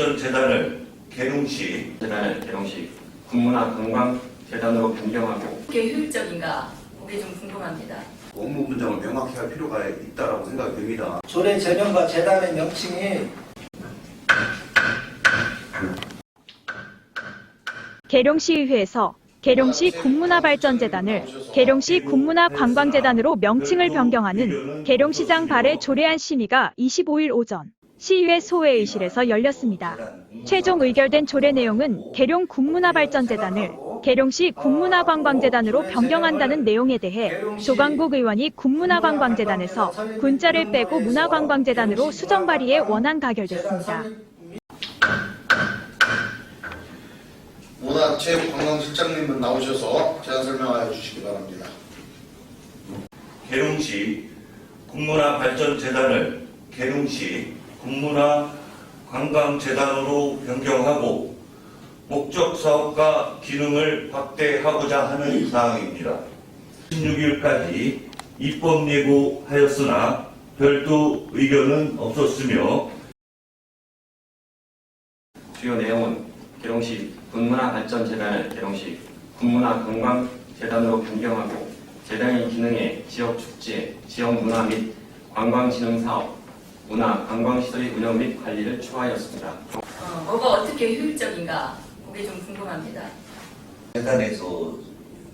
발전재단을 계룡시 재단을 계룡시 국문화 관광재단으로 변경하고 그게 효율적인가? 그게 좀 궁금합니다. 업무 분장을 명확히 할 필요가 있다라고 생각이 됩니다. 조례 제명과 재단의 명칭이 계룡시의회에서 계룡시 국문화발전재단을 계룡시 국문화관광재단으로 명칭을 변경하는 계룡시장 발의 조례안 심의가 25일 오전 시의회 소회의실에서 열렸습니다. 최종 의결된 조례 내용은 계룡 국문화발전재단을 계룡시 국문화관광재단으로 변경한다는 내용에 대해 조광국 의원이 국문화관광재단에서 군자를 빼고 문화관광재단으로 수정 발의에 원안 가결됐습니다. 문화체육관광실장님은 나오셔서 제안 설명하여 주시기 바랍니다. 계룡시 국문화발전재단을 계룡시 국문화관광재단으로 변경하고 목적 사업과 기능을 확대하고자 하는 사항입니다. 16일까지 입법 예고하였으나 별도 의견은 없었으며 주요 내용은 계룡시 군문화 발전 재단을 계룡시 국문화 관광 재단으로 변경하고 재단의 기능에 지역 축제, 지역 문화 및 관광 진흥 사업, 문화 관광시설의 운영 및 관리를 추가하였습니다. 어, 뭐가 어떻게 효율적인가? 그게 좀 궁금합니다. 재단에서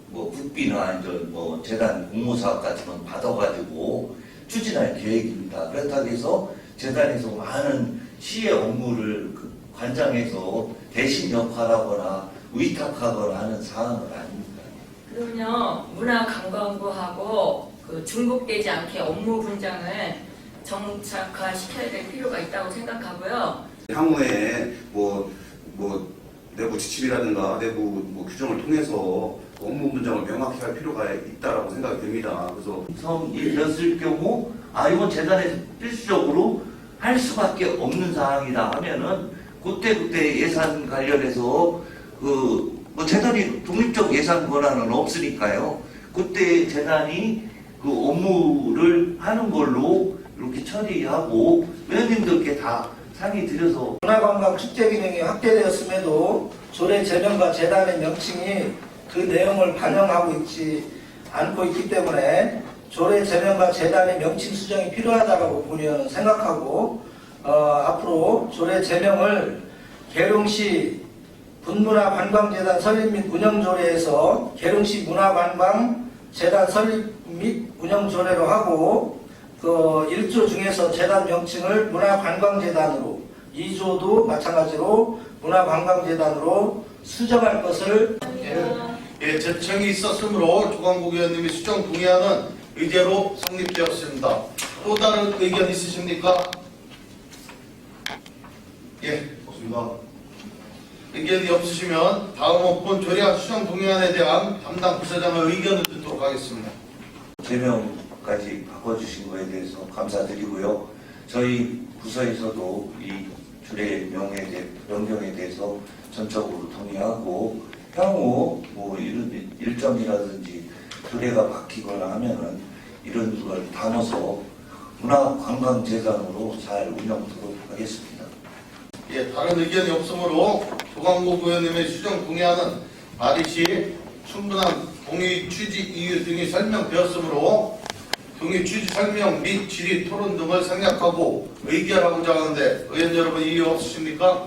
뭐 국비나 이제 뭐 재단 공모사업 같은 건 받아가지고 추진할 계획입니다. 그렇다고 해서 재단에서 많은 시의 업무를 그 관장해서 대신 역할하거나 위탁하거나 하는 사항은 아닙니다. 그러면요, 문화관광부하고 그 중복되지 않게 업무 분장을 정착화 시켜야 될 필요가 있다고 생각하고요. 향후에 뭐, 뭐 내부 지침이라든가 내부 뭐 규정을 통해서 업무 분장을 명확히 할 필요가 있다라고 생각이 됩니다. 그래서 성이 되었을 경우 아 이건 재단에서 필수적으로 할 수밖에 없는 사항이다 하면은 그때 그때 예산 관련해서 그 뭐 재단이 독립적 예산 권한은 없으니까요. 그때 재단이 그 업무를 하는 걸로 이렇게 처리하고 의원님들께 다 상의 드려서 문화관광 축제 기능이 확대되었음에도 조례 제명과 재단의 명칭이 그 내용을 반영하고 있지 않고 있기 때문에 조례 제명과 재단의 명칭 수정이 필요하다고 본의원은 생각하고 어, 앞으로 조례 제명을 계룡시 분문화관광재단 설립 및 운영 조례에서 계룡시 문화관광재단 설립 및 운영 조례로 하고 그 1조 중에서 재단 명칭을 문화관광재단으로 2조도 마찬가지로 문화관광재단으로 수정할 것을 예, 제청이 있었으므로 조광국 의원님이 수정 동의안은 의제로 성립되었습니다. 또 다른 의견 있으십니까? 예, 없습니다. 의견이 없으시면 다음 업본 조례안 수정 동의안에 대한 담당 부서장의 의견을 듣도록 하겠습니다. 제명 까지 바꿔주신 거에 대해서 감사드리고요. 저희 부서에서도 이 주례명에 대해 변경에 대해서 전적으로 동의하고 향후 뭐 이런 일정이라든지 주례가 바뀌거나 하면은 이런 걸 담아서 문화관광재단으로 잘 운영토록 하겠습니다. 예, 다른 의견이 없으므로 조광국 의원님의 수정 동의안은 발의 시 충분한 동의 취지 이유 등이 설명되었으므로 동의 취지 설명 및 질의 토론 등을 생략하고 의결하고자 하는데 의원 여러분 이의 없으십니까?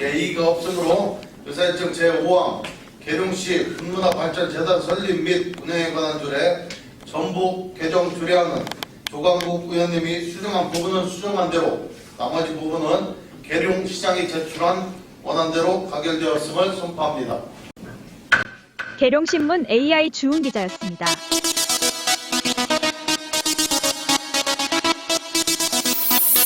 예, 이의가 없으므로 의사일정 제5항 계룡시 군문화 발전 재단 설립 및 운영에 관한 조례 전부 개정 조례안은 조광국 의원님이 수정한 부분은 수정한 대로 나머지 부분은 계룡시장이 제출한 원안대로 가결되었음을 선포합니다. 계룡신문 AI 주은 기자였습니다.